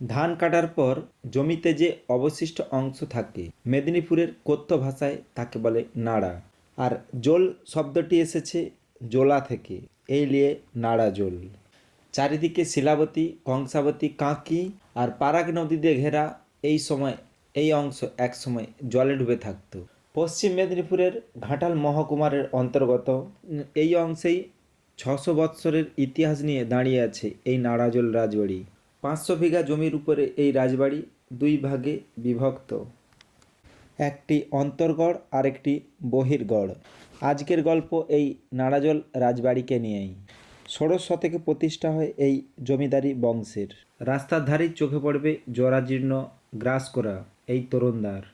ধান কাটার পর জমিতে যে অবশিষ্ট অংশ থাকে, মেদিনীপুরের কথ্য ভাষায় তাকে বলে নাড়া। আর জোল শব্দটি এসেছে জোলা থেকে, এই নিয়ে নাড়া জোল। চারিদিকে শিলাবতী, কংসাবতী, কাঁকি আর পারাক নদী দিয়ে ঘেরা এই সময়, এই অংশ এক সময় জলে ডুবে থাকতো। পশ্চিম মেদিনীপুরের ঘাটাল মহকুমারের অন্তর্গত, এই অংশেই ছশো বৎসরের ইতিহাস নিয়ে দাঁড়িয়ে আছে এই নাড়াজল রাজবাড়ি। পাঁচশো বিঘা জমির উপরে এই রাজবাড়ি দুই ভাগে বিভক্ত। একটি অন্তর্গড় আর একটি বহির্গড়। আজকের গল্প এই নাড়াজল রাজবাড়িকে নিয়েই। ষোড়শ শতকে প্রতিষ্ঠা হয় এই জমিদারি বংশের। রাস্তার ধারেই চোখে পড়বে জরাজীর্ণ গ্রাস করা এই তরুণদার।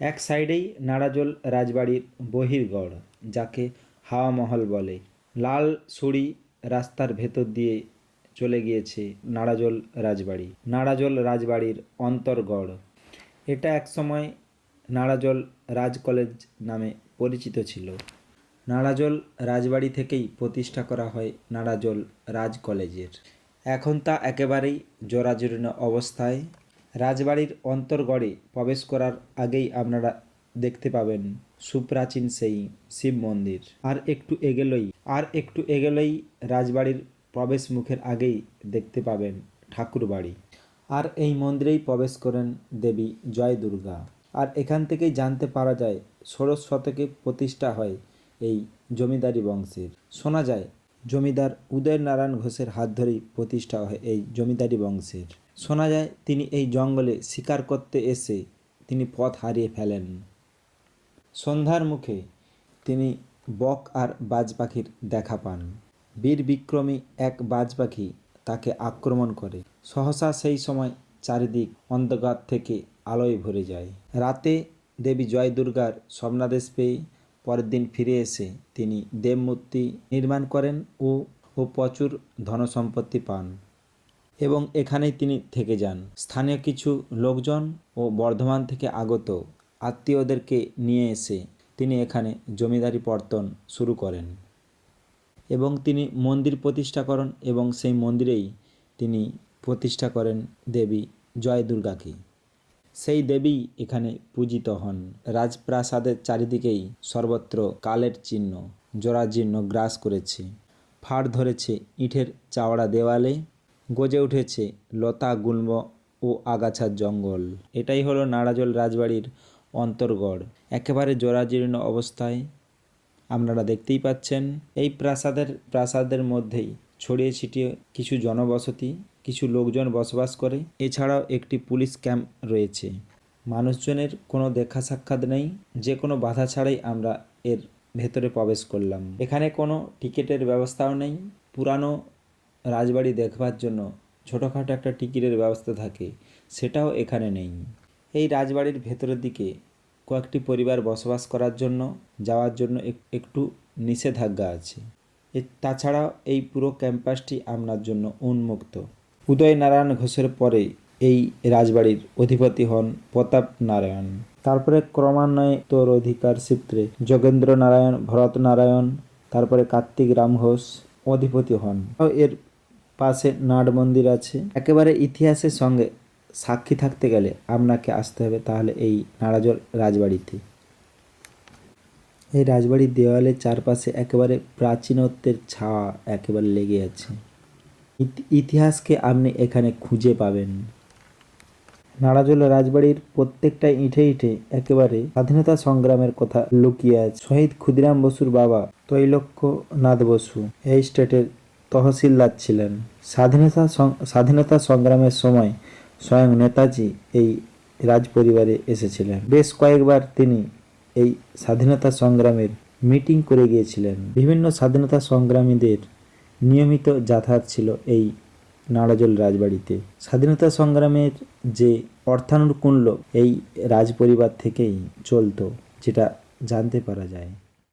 এক সাইডেই নাড়াজল রাজবাড়ির বহির্গড়, যাকে হাওয়া মহল বলে। লাল সুড়ি রাস্তার ভেতর দিয়ে চলে গিয়েছে নাড়াজল রাজবাড়ি। নাড়াজল রাজবাড়ির অন্তর্গড়। এটা একসময় নাড়াজল রাজ কলেজ নামে পরিচিত ছিল। নাড়াজল রাজবাড়ি থেকেই প্রতিষ্ঠা করা হয় নাড়াজল রাজ কলেজের। এখন তা একেবারেই জরাজীর্ণ অবস্থায়। রাজবাড়ির অন্তর্গড়ে প্রবেশ করার আগেই আপনারা দেখতে পাবেন সুপ্রাচীন সেই শিব মন্দির। আর একটু এগেলেই, আর একটু এগেলেই রাজবাড়ির প্রবেশ মুখের আগেই দেখতে পাবেন ঠাকুর বাড়ি আর এই মন্দিরেই প্রবেশ করেন দেবী জয় দুর্গা। আর এখান থেকেই জানতে পারা যায়, ষোড়শ শতকে প্রতিষ্ঠা হয় এই জমিদারি বংশের। শোনা যায়, জমিদার উদয় নারায়ণ ঘোষের হাত ধরেই প্রতিষ্ঠা হয় এই জমিদারি বংশের। শোনা যায়, তিনি এই জঙ্গলে শিকার করতে এসে তিনি পথ হারিয়ে ফেলেন। সন্ধ্যার মুখে তিনি বক আর বাজ পাখির দেখা পান। বীর বিক্রমী এক বাজ পাখি তাকে আক্রমণ করে। সহসা সেই সময় চারিদিক অন্ধকার থেকে আলোয় ভরে যায়। রাতে দেবী জয় দুর্গার স্বপ্নাদেশ পেয়ে পরের দিন ফিরে এসে তিনি দেবমূর্তি নির্মাণ করেন ও ও প্রচুর ধনসম্পত্তি পান এবং এখানেই তিনি থেকে যান। স্থানীয় কিছু লোকজন ও বর্ধমান থেকে আগত আত্মীয়দেরকে নিয়ে এসে তিনি এখানে জমিদারি পর্তন শুরু করেন। এবং তিনি মন্দির প্রতিষ্ঠা করেন এবং সেই মন্দিরেই তিনি প্রতিষ্ঠা করেন দেবী জয় দুর্গাকে সেই দেবী এখানে পূজিত হন। রাজপ্রাসাদের চারিদিকেই সর্বত্র কালের চিহ্ন জরাজীর্ণ গ্রাস করেছে। ফাড় ধরেছে ইটের চাওড়া দেওয়ালে, গজে উঠেছে লতা, গুল্ম ও আগাছার জঙ্গল। এটাই হলো নাড়াজল রাজবাড়ির অন্তর্গড়। একেবারে জরাজীর্ণ অবস্থায় আপনারা দেখতেই পাচ্ছেন, এই প্রাসাদের প্রাসাদের মধ্যেই ছড়িয়ে ছিটিয়ে কিছু জনবসতি, কিছু লোকজন বসবাস করে। এছাড়াও একটি পুলিশ ক্যাম্প রয়েছে। মানুষজনের কোনো দেখা সাক্ষাৎ নেই, যে কোনো বাধা ছাড়াই আমরা এর ভেতরে প্রবেশ করলাম। এখানে কোনো টিকিটের ব্যবস্থাও নেই। পুরানো রাজবাড়ি দেখবার জন্য ছোটোখাটো একটা টিকিটের ব্যবস্থা থাকে, সেটাও এখানে নেই। এই রাজবাড়ির ভেতরের দিকে কয়েকটি পরিবার বসবাস করার জন্য, যাওয়ার জন্য এক- একটু নিষেধাজ্ঞা আছে। তাছাড়াও এই পুরো ক্যাম্পাসটি আপনার জন্য উন্মুক্ত। উদয় নারায়ণ ঘোষের পরে এই রাজবাড়ির অধিপতি হন প্রতাপ নারায়ণ। তারপরে ক্রমান্বয়ে তোর অধিকার সূত্রে যোগেন্দ্র নারায়ণ, ভরত নারায়ণ, তারপরে কার্তিক রাম ঘোষ অধিপতি হন। এর পাশে নাট মন্দির আছে। একেবারে ইতিহাসের সঙ্গে সাক্ষী থাকতে গেলে আপনাকে আসতে হবে তাহলে এই নাড়াজল রাজবাড়িতে। এই রাজবাড়ির দেওয়ালের চারপাশে একেবারে প্রাচীনত্বের ছায়া একেবারে লেগে আছে। ইতিহাসকে আপনি এখানে খুঁজে পাবেন। নাড়াজল রাজবাড়ির প্রত্যেকটা ইঁটে ইঁটে একেবারে স্বাধীনতা সংগ্রামের কথা লুকিয়ে আছে। শহীদ ক্ষুদিরাম বসুর বাবা তৈলক্যনাথ বসু এই স্টেটের তহসিলদার ছিলেন। স্বাধীনতা স্বাধীনতা সংগ্রামের সময় স্বয়ং নেতাজি এই রাজপরিবারে এসেছিলেন। বেশ কয়েকবার তিনি এই স্বাধীনতা সংগ্রামের মিটিং করে গিয়েছিলেন। বিভিন্ন স্বাধীনতা সংগ্রামীদের নিয়মিত যাতায়াত ছিল এই নাড়াজল রাজবাড়িতে। স্বাধীনতা সংগ্রামের যে অর্থানুকূল্য এই রাজপরিবার থেকেই চলতো, যেটা জানতে পারা যায়।